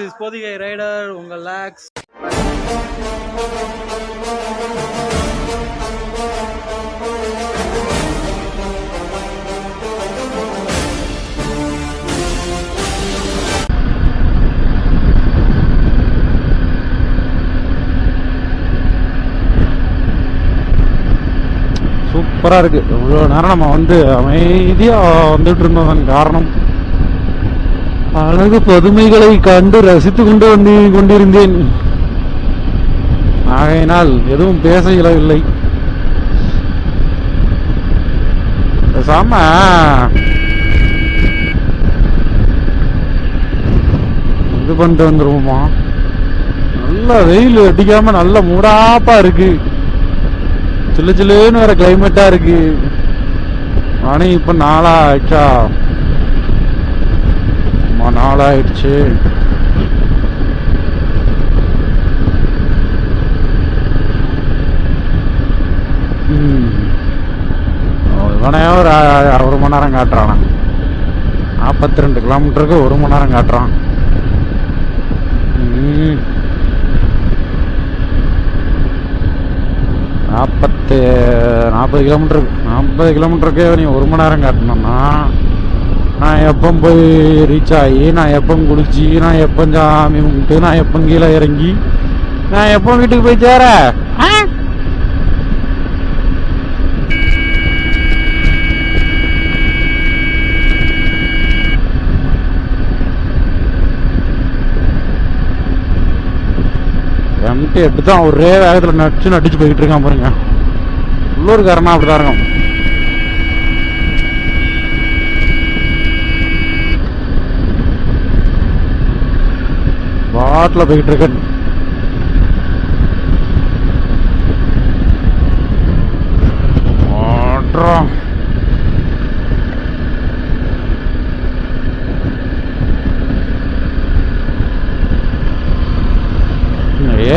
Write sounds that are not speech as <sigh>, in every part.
Is rider உங்கள் லேக்ஸ் சூப்பராக இருக்குது இவ்வளோ நேரம் நம்ம வந்து அமைதியாக வந்துட்டு இருந்ததன் காரணம் அழகு பதுமைகளை கண்டு ரசித்து கொண்டு வந்து கொண்டிருந்தேன். ஆகையினால் எதுவும் பேச இயலவில்லை. பேசாம. இது பண்ணிட்டு வந்துருவோமா? நல்ல வெயில் அடிக்காம நல்ல மூடாப்பா இருக்கு. சில்லு சில்லுன்னு வேற கிளைமேட்டா இருக்கு. ஆனா இப்ப நாளா ஆச்சா நாளாயிடுச்சு ம். இவனே ஒரு ஒரு மணி நேரம் காட்டுறானா நாற்பத்தி ரெண்டு கிலோமீட்டருக்கு ஒரு மணி நேரம் காட்டுறான் ம். நாற்பத்து நாற்பது கிலோமீட்டருக்கு நாற்பது கிலோமீட்டருக்கு நீ ஒரு மணி நேரம் காட்டணும்னா நான் எப்போ போய் ரீச் ஆகி நான் எப்போ குளிச்சு நான் எப்போ சாமி கும்பிட்டு நான் எப்போ கீழே இறங்கி நான் எப்போ வீட்டுக்கு போய் சேர? எம்டி எட்டு தான் ஒரே வேகத்தில் நடிச்சு நடிச்சு போயிட்டு இருக்கான் பாருங்க உள்ளூர்காரனா அப்படிதான் இருக்கும் காட்டில் போயிட்டு இருக்கேன்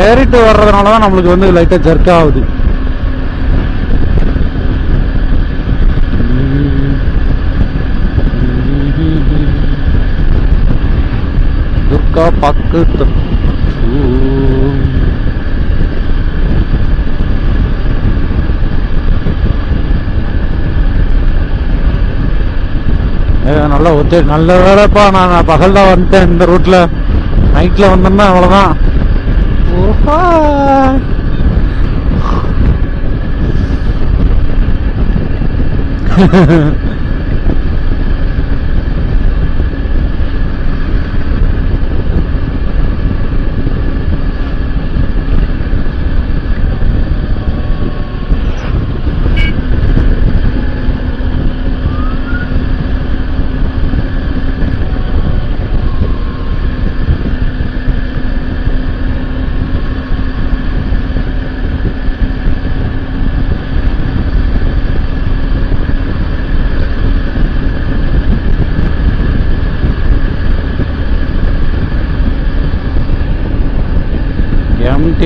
ஏறிட்டு வர்றதுனால தான் நம்மளுக்கு வந்து லைட்டாக ஜர்க் ஆகுது. துர்கா பக்கத்து நல்லா ஒத்தே நல்ல வேலைப்பா. நான் நான் பகல் தான் வந்துட்டேன் இந்த ரூட்ல நைட்ல வந்தேன்னா அவ்வளோதான் ஓஹா. <laughs>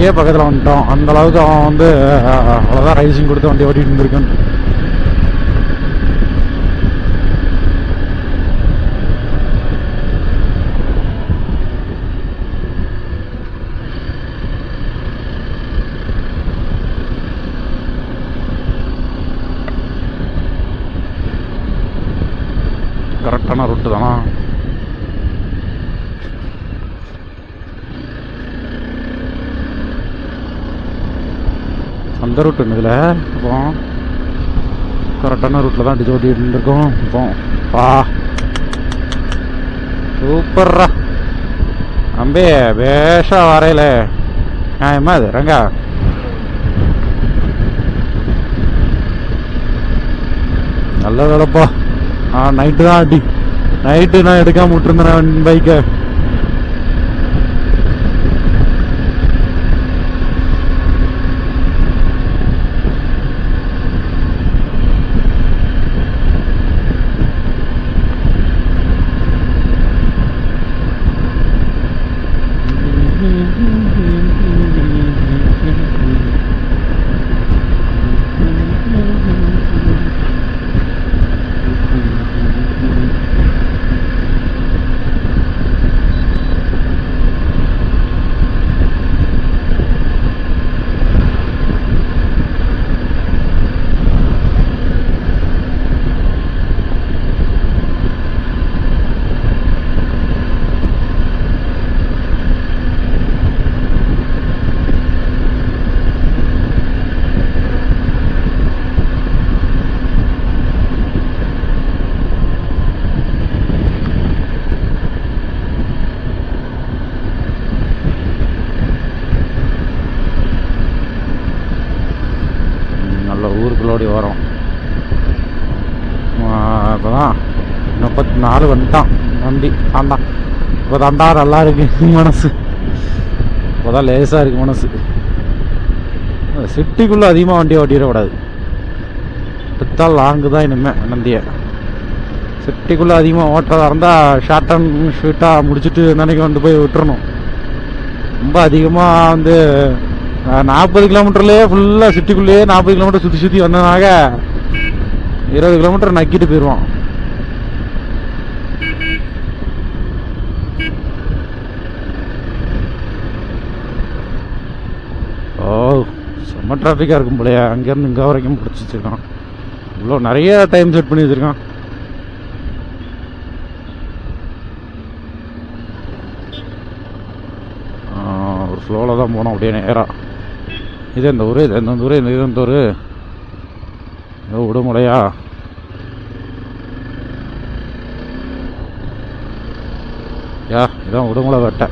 அப்படியே பக்கத்தில் வந்துட்டோம் அந்த அளவுக்கு அவன் வந்து அவ்வளோதான் ரைசிங் கொடுத்து வண்டி ஓட்டிட்டு இருந்திருக்கான். கரெக்டான ரூட்டு தானா? இந்த ரூட் என்னதுல அப்போ கரெக்டான ரூட்டில் தான் அடிச்சு ஓட்டிட்டு இருந்திருக்கோம். இப்போ பா சூப்பர்ரா அம்பே வேஷா வரையில. நியாயமா அது ரங்கா. நல்ல வேலைப்பா. ஆ நைட்டு தான் அடி. நைட்டு நான் எடுக்காம விட்டுருந்தேன் பைக்கை வண்டி தான் இப்போ தந்தா நல்லா இருக்கு மனசு. இப்போதான் லேசாக இருக்கு மனசு. சிட்டிக்குள்ளே அதிகமாக வண்டியை ஓட்டிடக்கூடாது. பித்தால் லாங்கு தான் இனிமே நந்தியை சிட்டிக்குள்ளே அதிகமாக ஓட்டுறதா இருந்தால் ஷார்ட் அண்ட் ஸ்வீட்டாக முடிச்சுட்டு நினைக்க வந்து போய் விட்டுறணும். ரொம்ப அதிகமாக வந்து நாற்பது கிலோமீட்டர்லேயே ஃபுல்லாக சிட்டிக்குள்ளேயே நாற்பது கிலோமீட்டர் சுற்றி சுற்றி வந்ததுனாக இருபது கிலோமீட்டர் நக்கிட்டு போயிடுவான். செம்ம டிராஃபிக்காக இருக்கும் போலயே. அங்கேருந்து இங்கே வரைக்கும் பிடிச்சி வச்சுருக்கான் இவ்வளோ நிறைய டைம் செட் பண்ணி வச்சிருக்கான். ஒரு ஸ்லோவில் தான் போனோம் அப்படியே நேராக இது இந்த ஊர்? இது இந்த ஊர்? இது இந்த ஊர்? ஏதோ விடுமுறையா யா இதான் உடுமலை வெட்டை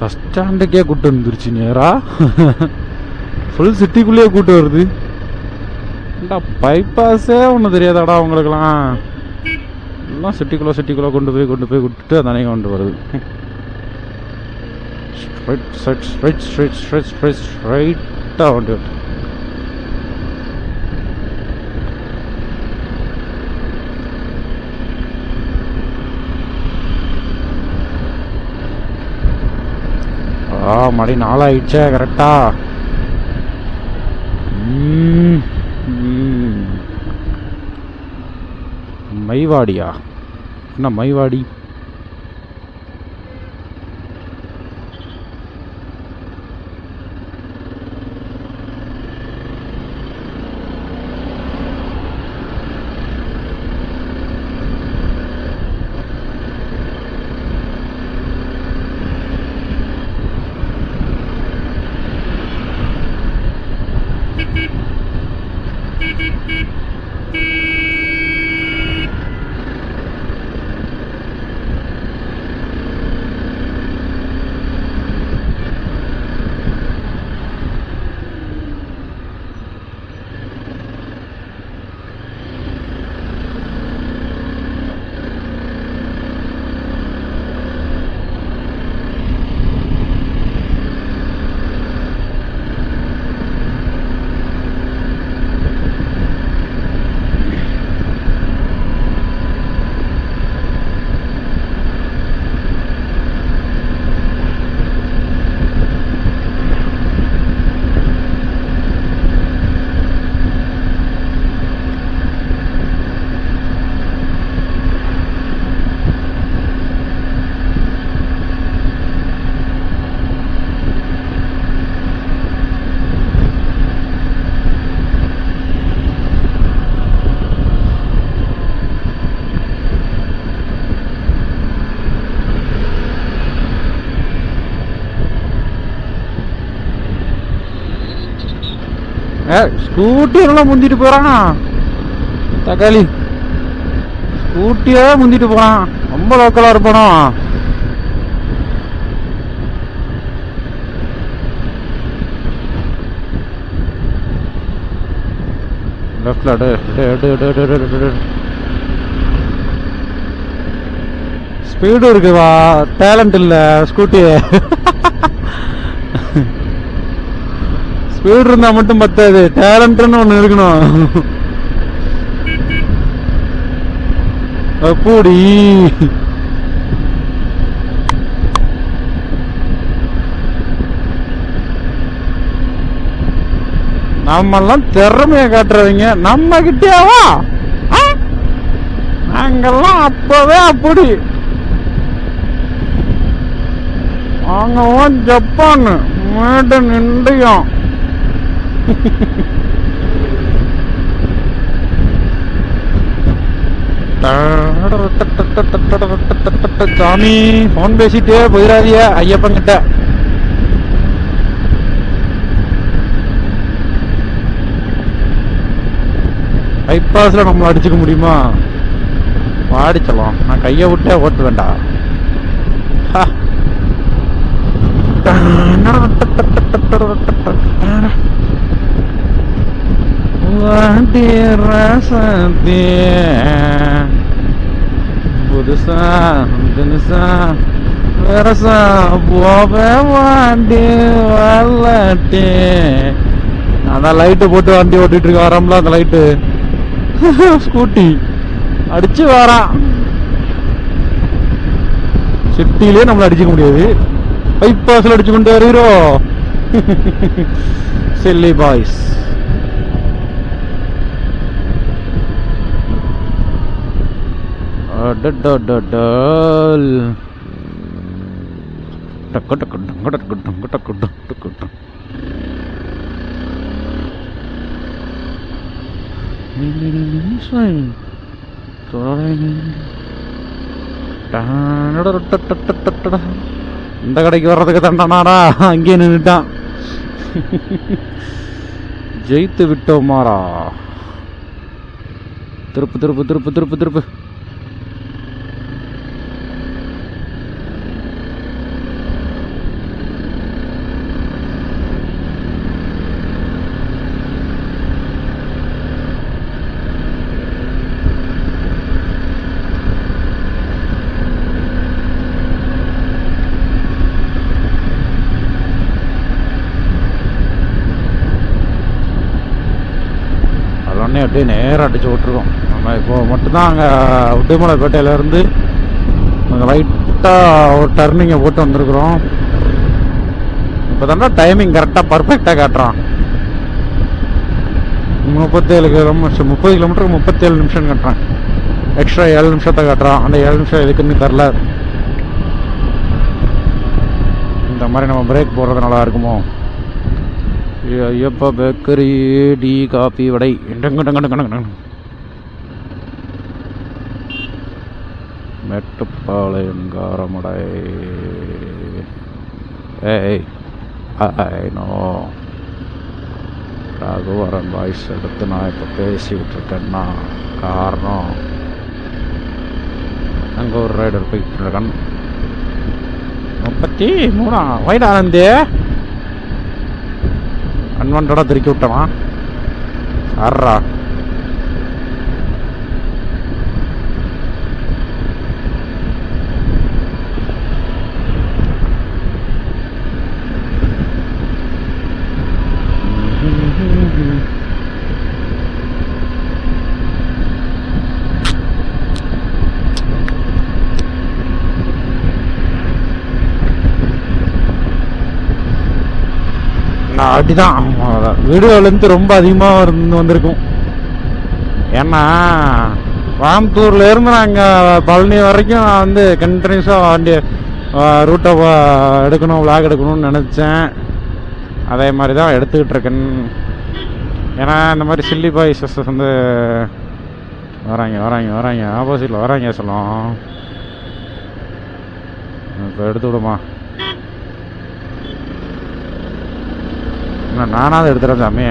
பஸ் ஸ்டாண்டுக்கே கூட்டு வந்துருச்சு நேரா. ஃபுல் சிட்டிக்குள்ளேயே கூட்டு வருது. ஏண்டா பைபாஸே ஒன்றும் தெரியாதாடா உங்களுக்குலாம் எல்லாம் சிட்டிக்குள்ளே சிட்டிக்குள்ளே கொண்டு போய் கொண்டு போய் விட்டுட்டு அதானே கொண்டு வருது. Straight straight straight straight straight straight ஸ்ட்ரைட்டாக வண்டி விட்டு ஆ மணி நாலாயிடுச்சே கரெக்டா மைவாடியா? என்ன மைவாடி? ஸ்கூட்டி எல்லாம் முந்திட்டு போறான்? தக்காளி. ஸ்கூட்டியே முந்திட்டு போறான். ரொம்ப லோக்கலா இருப்பானோ? லெஃப்டில் அடு அடு அடு அடு அடு அடு ஸ்பீடும் இருக்குவா டேலண்ட் இல்லை ஸ்கூட்டி ஸ்பீடு இருந்தா மட்டும் பத்தாது. டேலண்ட்னு ஒண்ணு இருக்கணும். அப்படி. நம்மெல்லாம் திறமைய காட்டுறவங்க. நம்ம கிட்டேவா நாங்கெல்லாம் அப்பவே அப்படி. வாங்கவும் ஜப்பான் மேடு நின்றையும். சாமி போன் பேசிட்டே போயிடாதீங்க ஐயப்பன் கிட்ட பைபாஸ்ல நம்மள அடிச்சுக்க முடியுமா? அடிச்சலாம் நான் கையை விட்டே ஓட்டு வேண்டாம் வாண்டி ரசத்தே புதுசா தினுசா வெரசா போவ வாண்டி வரலட்டே அதான் லைட்டு போட்டு வண்டி ஓட்டிட்டு இருக்க வரம்ல அந்த லைட்டு ஸ்கூட்டி அடிச்சு வரான் சிட்டிலே நம்மள அடிச்சுக்க முடியாது பைபாஸ்ல அடிச்சு கொண்டு வருகிறோம் சில்லி பாய்ஸ் Dodododol. இந்த கடைக்கு வர்றதுக்கு தண்டனாடா அங்கே நின்றுட்டான் ஜெயித்து விட்டோமாடா திருப்பு திருப்பு திருப்பு திருப்பு திருப்பு அப்படியே நேராக அடிச்சு விட்ருக்கோம் நம்ம இப்போ மட்டும்தான் அங்கே உடுமலைப்பேட்டையிலேருந்து கொஞ்சம் லைட்டாக ஒரு டர்னிங்கை போட்டு வந்திருக்கிறோம். இப்போ தானே டைமிங் கரெக்டாக பர்ஃபெக்டாக காட்டுறான். முப்பத்தேழு கிலோமீட்டர் முப்பது கிலோமீட்டருக்கு முப்பத்தேழு நிமிஷம் கட்டுறான். எக்ஸ்ட்ரா ஏழு நிமிஷத்தை காட்டுறான். அந்த ஏழு நிமிஷம் எதுக்குன்னு தெரில. இந்த மாதிரி நம்ம பிரேக் போடுறது நல்லா இருக்குமோ? ஐயப்பா பேக்கரி டீ காபி வடை. டங்கு மேட்டுப்பாளையம் காரமடை. ஏய் நோ. ரகுவரன் வாய்ஸ் எடுத்து நான் இப்போ பேசிக்கிட்டு இருக்கேன்னா காரணம்? அங்கே ஒரு ரைடர் போய்கிட்டு இருக்கான். முப்பத்தி மூணா? வைடா ஆனந்தே அன்வான்டாக திருக்கி விட்டவன். ஆர்றா. அப்படிதான். வீடியோலேருந்து ரொம்ப அதிகமாக இருந்து வந்திருக்கும். ஏன்னா கோயம்புத்தூர்ல இருந்து நாங்கள் பழனி வரைக்கும் நான் வந்து கண்டினியூஸாக வண்டி ரூட்டை எடுக்கணும் விளாக் எடுக்கணும்னு நினச்சேன். அதே மாதிரி தான் எடுத்துக்கிட்டு இருக்கேன். ஏன்னா இந்த மாதிரி சில்லி பாய்ஸஸ் வந்து வராங்க வராங்க வராங்க. ஆப்போசிட்டில் வராங்க சொல்லுவோம் இப்போ எடுத்து விடுமா? என்ன நானாவது எடுத்துகிறேன் சாமி.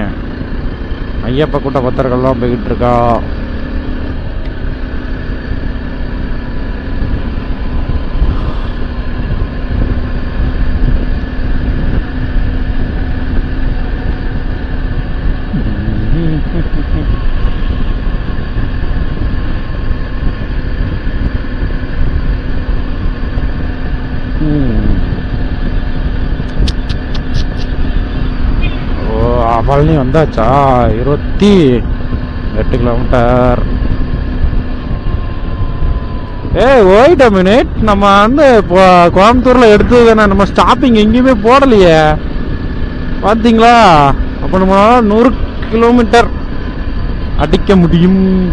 ஐயப்ப கூட்ட பக்தர்கள்லாம் போய்கிட்டு இருக்கா. காலனி வந்தாச்சா? இருபத்தி எட்டு கிலோமீட்டர். ஏய் ஓய்ட அ மினிட் நம்ம வந்து இப்போ கோயம்புத்தூரில் எடுத்தது தானே நம்ம ஸ்டாப்பிங் எங்கேயுமே போடலையே. பார்த்தீங்களா அப்போ நம்ம நூறு கிலோமீட்டர் அடிக்க முடியும்.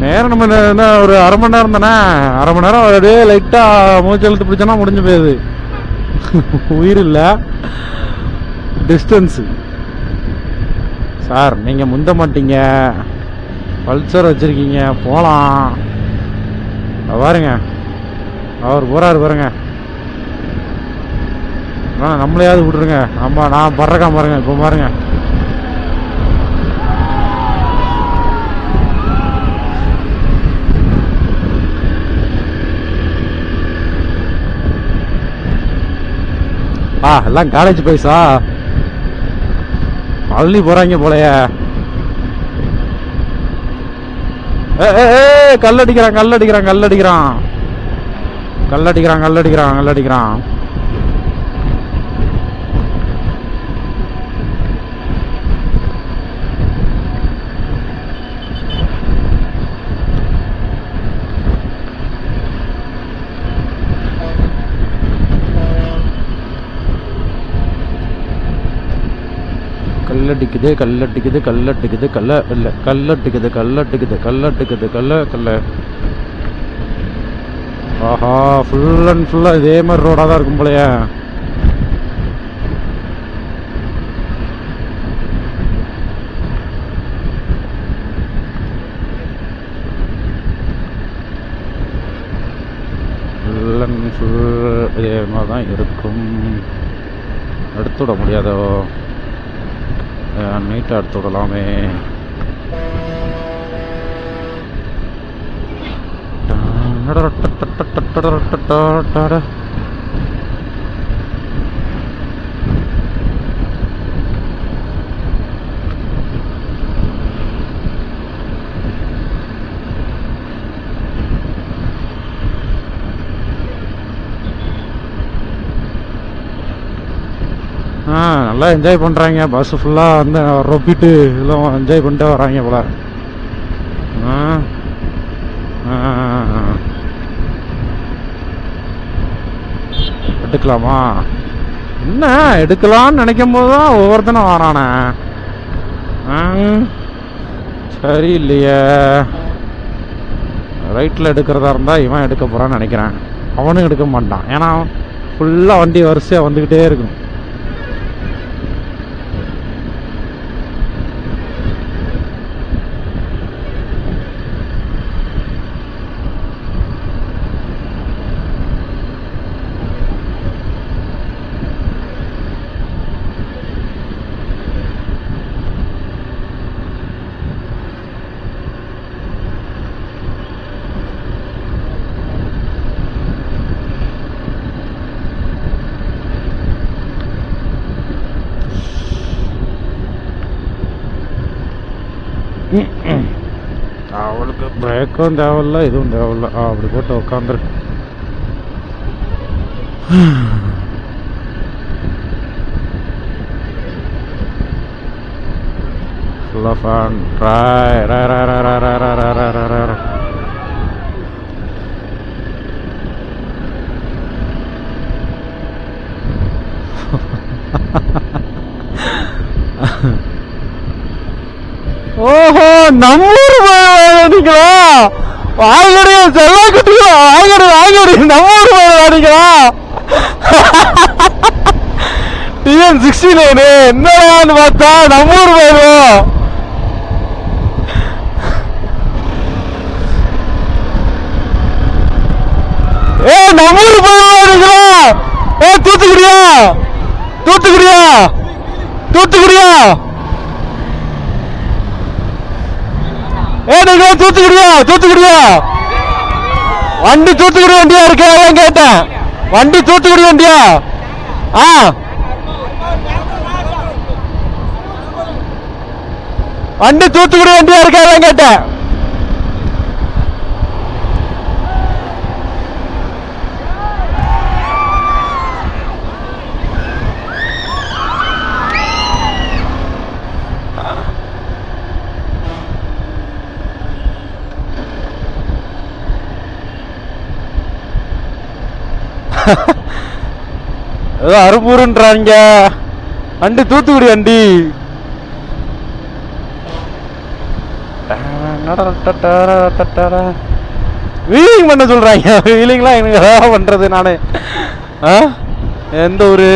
நேரம் நம்ம என்ன- ஒரு அரை மணி நேரம் தானே? அரை மணி நேரம் அப்படியே லைட்டாக மூச்சு இழுத்து பிடிச்சோன்னா முடிஞ்சு போயிடுது. உயிர் இல்லை. டிஸ்டன்ஸு சார் நீங்கள் முந்த மாட்டீங்க. பல்சர் வச்சுருக்கீங்க. போகலாம் பாருங்க. அவர் போகிறாரு பாருங்க. ஆனால் நம்மளையாவது விட்ருங்க ஆமாம் நான் படுறக்கா பாருங்க. இப்போ பாருங்க. ஆ எல்லாம் காலேஜ் பைசா அள்ளி போகிறாங்க போலையா. கல் அடிக்கிறான் கல் அடிக்கிறான் கல் அடிக்கிறான் கல் அடிக்கிறான் கல் அடிக்கிறான் கல் அடிக்கிறான் கல்லடிக்குது கல்லடிக்குது கல்லடிக்குது கல்ல இல்லை கல்லடிக்குது கல்லடிக்குது கல்லடிக்குது கல்ல கல்ல. ஆஹா ஃபுல் அண்ட் ஃபுல்லா இதே மாதிரி ரோடாக தான் இருக்கும் போலயே. ஃபுல் அண்ட் ஃபுல் இதே மாதிரி தான் இருக்கும். எடுத்து விட முடியாதோ? நீட்டாக எடுத்து விடலாமே ஆ நல்லா என்ஜாய் பண்ணுறாங்க பஸ் ஃபுல்லாக வந்து ரொப்பிட்டு எல்லாம் என்ஜாய் பண்ணிட்டு வராங்க போல. எடுக்கலாமா? என்ன? எடுக்கலாம்னு நினைக்கும் போது தான் ஒவ்வொருத்தனும் வரானே. சரி இல்லையே ரைட்டில் எடுக்கிறதா இருந்தால் இவன் எடுக்க போகிறான்னு நினைக்கிறேன். அவனும் எடுக்க மாட்டான். ஏன்னா ஃபுல்லாக வண்டி வரிசையாக வந்துக்கிட்டே இருக்கும் பிரேக்கும் தேவையில்ல இதுவும் தேவையில்ல. ஆ, அப்படி போட்டு உட்காந்துரு ஃபுல்லாக ஃபேன் ராய் ராய் ராய் ராய் ராய் ராய் ராய் ராய் ராய் ஓஹோ நம்மூர் வாடிங்களா வாய்கடைய செல்லா குட்டிகளா வாய்கடி வாய்கடி நம்மூர் வாடிங்களா டிஎன் சிக்ஸ்டி நைனு என்னடான்னு பார்த்தா நம்மூர் போயிடும் ஏ நம்மூர் போயிடுவீங்களா ஏ தூத்துக்குடியா? தூத்துக்குடியா? தூத்துக்குடியா? ஏ நீங்க தூத்துக்குடியா? தூத்துக்குடியா? வண்டி தூத்துக்குடி வண்டியா இருக்கு? அதான் கேட்டேன். வண்டி தூத்துக்குடி வண்டியா? ஆ. வண்டி தூத்துக்குடி வண்டியா இருக்கு? அதான் கேட்டேன். <laughs> ஏதோ அருப்பூருன்றாங்க வண்டி தூத்துக்குடி வண்டி வீலிங் பண்ண சொல்றாங்க வீலிங்லாம் எனக்கு பண்றது நானு ஆ? எந்த ஒரு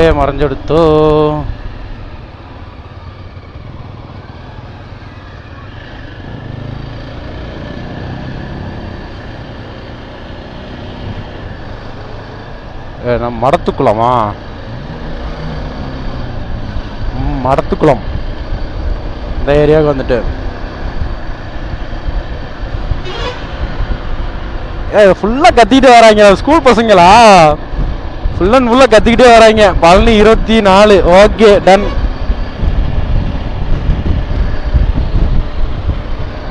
ஒரு ஊரே நம்ம மடத்துக்குளமா மடத்துக்குளம் இந்த ஏரியாவுக்கு வந்துட்டு ஏ ஃபுல்லாக கத்திட்டு வராங்க ஸ்கூல் பசங்களா ஃபுல் அண்ட் ஃபுல்லாக கற்றுக்கிட்டே வராங்க. பழனி இருபத்தி நாலு. ஓகே டன்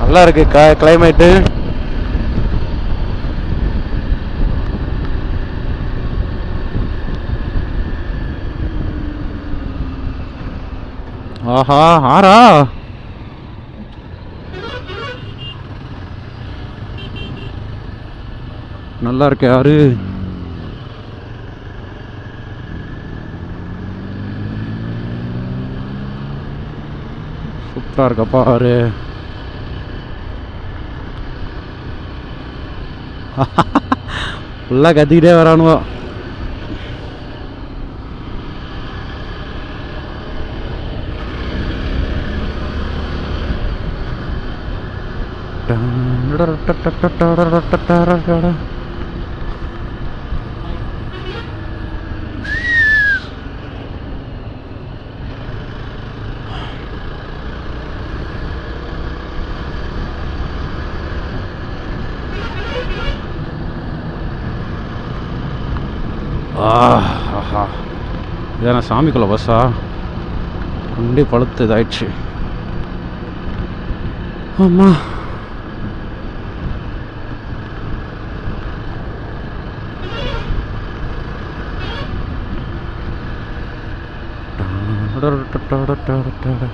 நல்லா இருக்கு. கிளைமேட்டு ஆஹா ஆறா? நல்லா இருக்கு யாரு சூப்பரா இருக்க பாரு ஃபுல்லாக கத்திக்கிட்டே வரானுவோ ஆஹா இதான சாமிக்குள்ள பஸ்ஸா கொண்டே பழுத்து இதாயிடுச்சு ஆமா அப்பாடி ஆ. மிக்க நன்றி ஆ.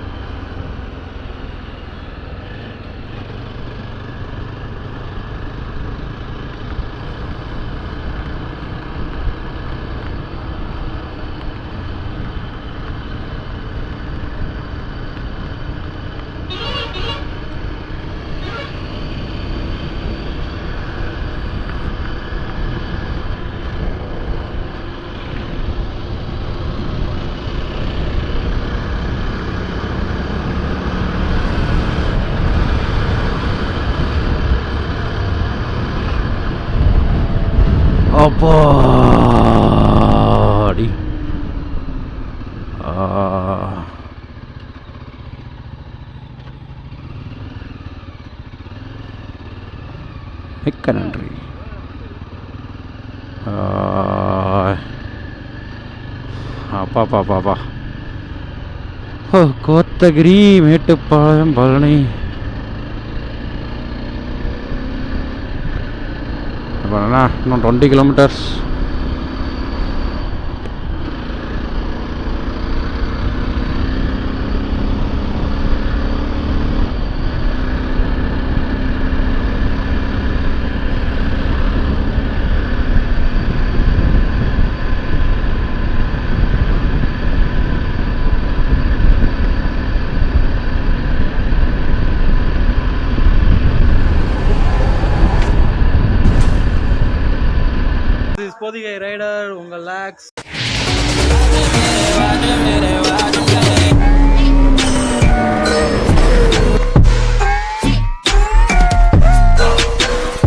அப்பாடி மிக்க நன்றி. அப்பா ஓ கோத்தகிரி மேட்டுப்பாளையம் பழனி. இப்போ இன்னும் டுவெண்ட்டி கிலோமீட்டர்ஸ்